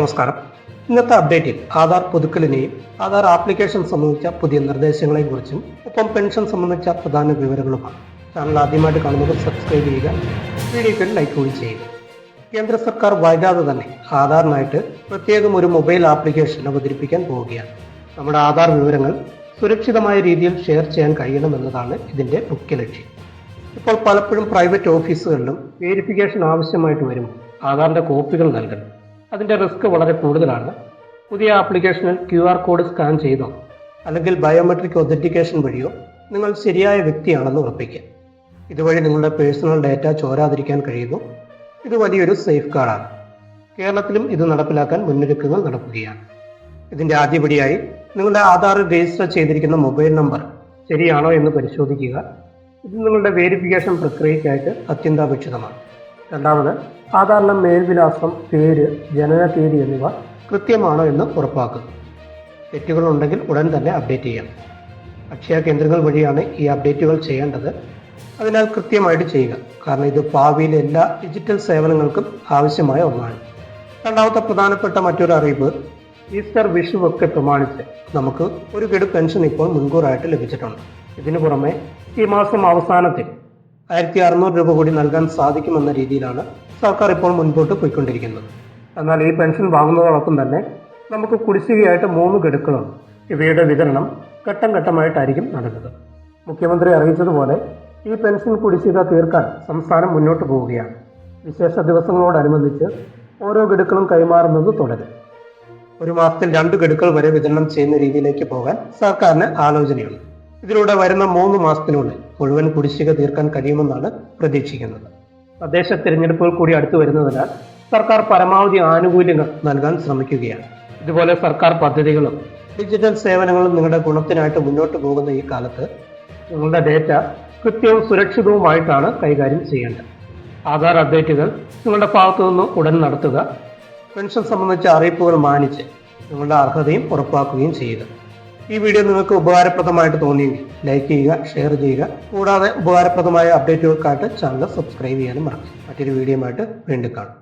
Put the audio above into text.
നമസ്കാരം. ഇന്നത്തെ അപ്ഡേറ്റിൽ ആധാർ പുതുക്കലിനെയും ആധാർ ആപ്ലിക്കേഷൻ സംബന്ധിച്ച പുതിയ നിർദ്ദേശങ്ങളെയും കുറിച്ചും ഒപ്പം പെൻഷൻ സംബന്ധിച്ച പ്രധാന വിവരങ്ങളുമാണ്. ചാനൽ ആദ്യമായിട്ട് കാണുന്നവർ സബ്സ്ക്രൈബ് ചെയ്യുക വീഡിയോക്ക് ലൈക്ക് കൂടി ചെയ്യുക. കേന്ദ്ര സർക്കാർ വൈകാതെ തന്നെ ആധാറിനായിട്ട് പ്രത്യേകം ഒരു മൊബൈൽ ആപ്ലിക്കേഷൻ അവതരിപ്പിക്കാൻ പോവുകയാണ്. നമ്മുടെ ആധാർ വിവരങ്ങൾ സുരക്ഷിതമായ രീതിയിൽ ഷെയർ ചെയ്യാൻ കഴിയണമെന്നതാണ് ഇതിന്റെ മുഖ്യ ലക്ഷ്യം. ഇപ്പോൾ പലപ്പോഴും പ്രൈവറ്റ് ഓഫീസുകളിലും വേരിഫിക്കേഷൻ ആവശ്യമായിട്ട് വരും. ആധാറിന്റെ കോപ്പികൾ നൽകണം. അതിന്റെ റിസ്ക് വളരെ കൂടുതലാണ്. പുതിയ ആപ്ലിക്കേഷനിൽ ക്യു ആർ കോഡ് സ്കാൻ ചെയ്തോ അല്ലെങ്കിൽ ബയോമെട്രിക് ഒതന്റിക്കേഷൻ വഴിയോ നിങ്ങൾ ശരിയായ വ്യക്തിയാണെന്ന് ഉറപ്പിക്കുക. ഇതുവഴി നിങ്ങളുടെ പേഴ്സണൽ ഡാറ്റ ചോരാതിരിക്കാൻ കഴിയുന്നു. ഇത് വലിയൊരു സേഫ് ഗാർഡാണ് കേരളത്തിലും ഇത് നടപ്പിലാക്കാൻ മുന്നൊരുക്കങ്ങൾ നടക്കുകയാണ്. ഇതിന്റെ ആദ്യപടിയായി നിങ്ങളുടെ ആധാർ രജിസ്റ്റർ ചെയ്തിരിക്കുന്ന മൊബൈൽ നമ്പർ ശരിയാണോ എന്ന് പരിശോധിക്കുക. ഇത് നിങ്ങളുടെ വേരിഫിക്കേഷൻ പ്രക്രിയയ്ക്കായിട്ട് അത്യന്താപേക്ഷിതമാണ്. രണ്ടാമത് ആധാറിലെ മേൽവിലാസം പേര് ജനന തീയതി എന്നിവ കൃത്യമാണോ എന്ന് ഉറപ്പാക്കുക. തെറ്റുകളുണ്ടെങ്കിൽ ഉടൻ തന്നെ അപ്ഡേറ്റ് ചെയ്യാം. അക്ഷയ കേന്ദ്രങ്ങൾ വഴിയാണ് ഈ അപ്ഡേറ്റുകൾ ചെയ്യേണ്ടത്. അതിനാൽ കൃത്യമായിട്ട് ചെയ്യുക. കാരണം ഇത് ഭാവിയിലെ എല്ലാ ഡിജിറ്റൽ സേവനങ്ങൾക്കും ആവശ്യമായ ഒന്നാണ്. രണ്ടാമത്തെ പ്രധാനപ്പെട്ട മറ്റൊരു അറിയിപ്പ് ഈസ്റ്റർ വിഷു ഒക്കെ പ്രമാണിച്ച് നമുക്ക് ഒരു ഗഡു പെൻഷൻ ഇപ്പോൾ മുൻകൂറായിട്ട് ലഭിച്ചിട്ടുണ്ട്. ഇതിനു പുറമെ ഈ മാസം അവസാനത്തിൽ ആയിരത്തി അറുന്നൂറ് രൂപ കൂടി നൽകാൻ സാധിക്കുമെന്ന രീതിയിലാണ് സർക്കാർ ഇപ്പോൾ മുൻപോട്ട് പോയിക്കൊണ്ടിരിക്കുന്നത്. എന്നാൽ ഈ പെൻഷൻ വാങ്ങുന്നതോടൊപ്പം തന്നെ നമുക്ക് കുടിശ്ശികയായിട്ട് മൂന്ന് ഗഡുക്കളുണ്ട് ഇവയുടെ വിതരണം ഘട്ടം ഘട്ടമായിട്ടായിരിക്കും നടക്കുക മുഖ്യമന്ത്രി അറിയിച്ചതുപോലെ ഈ പെൻഷൻ കുടിശ്ശിക തീർക്കാൻ സംസ്ഥാനം മുന്നോട്ട് പോവുകയാണ്. വിശേഷ ദിവസങ്ങളോടനുബന്ധിച്ച് ഓരോ ഗഡുക്കളും കൈമാറുന്നത് തുടരും. ഒരു മാസത്തിൽ രണ്ട് ഗഡുക്കൾ വരെ വിതരണം ചെയ്യുന്ന രീതിയിലേക്ക് പോകാൻ സർക്കാരിന് ആലോചനയുണ്ട്. ഇതിലൂടെ വരുന്ന മൂന്ന് മാസത്തിനുള്ളിൽ മുഴുവൻ കുടിശ്ശിക തീർക്കാൻ കഴിയുമെന്നാണ് പ്രതീക്ഷിക്കുന്നത്. തദ്ദേശ തിരഞ്ഞെടുപ്പുകൾ കൂടി അടുത്തു വരുന്നതിനാൽ സർക്കാർ പരമാവധി ആനുകൂല്യങ്ങൾ നൽകാൻ ശ്രമിക്കുകയാണ്. ഇതുപോലെ സർക്കാർ പദ്ധതികളും ഡിജിറ്റൽ സേവനങ്ങളും നിങ്ങളുടെ ഗുണത്തിനായിട്ട് മുന്നോട്ട് പോകുന്ന ഈ കാലത്ത് നിങ്ങളുടെ ഡേറ്റ കൃത്യവും സുരക്ഷിതവുമായിട്ടാണ് കൈകാര്യം ചെയ്യേണ്ടത്. ആധാർ അപ്ഡേറ്റുകൾ നിങ്ങളുടെ ഭാഗത്തു നിന്ന് ഉടൻ നടത്തുക. പെൻഷൻ സംബന്ധിച്ച അറിയിപ്പുകൾ മാനിച്ച് നിങ്ങളുടെ അർഹതയും ഉറപ്പാക്കുകയും ചെയ്യുക. ഈ വീഡിയോ നിങ്ങൾക്ക് ഉപകാരപ്രദമായിട്ട് തോന്നിയെങ്കിൽ ലൈക്ക് ചെയ്യുക ഷെയർ ചെയ്യുക. കൂടാതെ ഉപകാരപ്രദമായ അപ്ഡേറ്റുകൾക്കായിട്ട് ചാനൽ സബ്സ്ക്രൈബ് ചെയ്യാനും മറക്കും മറ്റൊരു വീഡിയോയുമായിട്ട് വീണ്ടും കാണും.